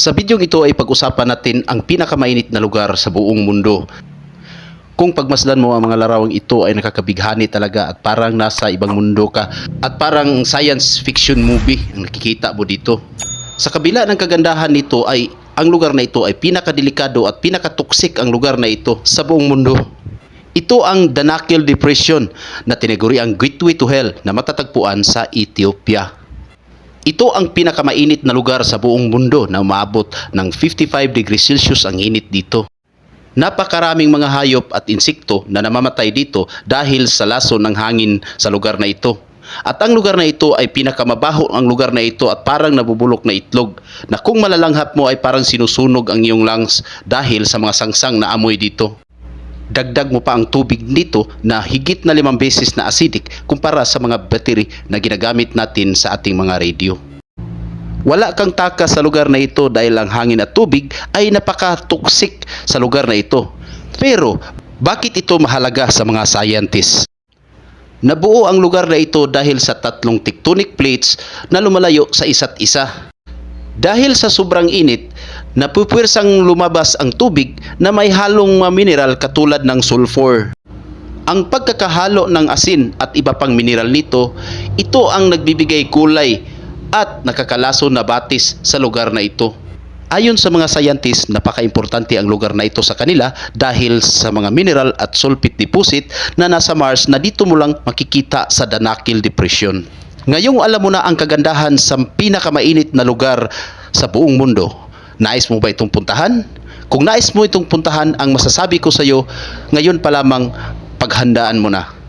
Sa bidyong ito ay pag-usapan natin ang pinakamainit na lugar sa buong mundo. Kung pagmasdan mo ang mga larawang ito ay nakakabighani talaga at parang nasa ibang mundo ka at parang science fiction movie ang nakikita mo dito. Sa kabila ng kagandahan nito ay ang lugar na ito ay pinakadelikado at pinakatoksik ang lugar na ito sa buong mundo. Ito ang Danakil Depression na tinaguri ang Gateway to Hell na matatagpuan sa Ethiopia. Ito ang pinakamainit na lugar sa buong mundo na umaabot ng 55 degrees Celsius ang init dito. Napakaraming mga hayop at insekto na namamatay dito dahil sa laso ng hangin sa lugar na ito. At ang lugar na ito ay pinakamabaho ang lugar na ito at parang nabubulok na itlog na kung malalanghap mo ay parang sinusunog ang iyong lungs dahil sa mga sangsang na amoy dito. Dagdag mo pa ang tubig dito na higit na limang beses na acidic kumpara sa mga battery na ginagamit natin sa ating mga radio. Wala kang taka sa lugar na ito dahil ang hangin at tubig ay napaka-toxic sa lugar na ito. Pero, bakit ito mahalaga sa mga scientists? Nabuo ang lugar na ito dahil sa tatlong tectonic plates na lumalayo sa isa't isa. Dahil sa sobrang init, napupwirsang lumabas ang tubig na may halong mineral katulad ng sulfur. Ang pagkakahalo ng asin at iba pang mineral nito, ito ang nagbibigay kulay at nakakalaso na batis sa lugar na ito. Ayon sa mga scientists, napaka-importante ang lugar na ito sa kanila dahil sa mga mineral at sulfate deposit na nasa Mars na dito mo lang makikita sa Danakil Depression. Ngayong alam mo na ang kagandahan sa pinakamainit na lugar sa buong mundo, nais mo ba itong puntahan? Kung nais mo itong puntahan, ang masasabi ko sa iyo, ngayon pa lamang paghandaan mo na.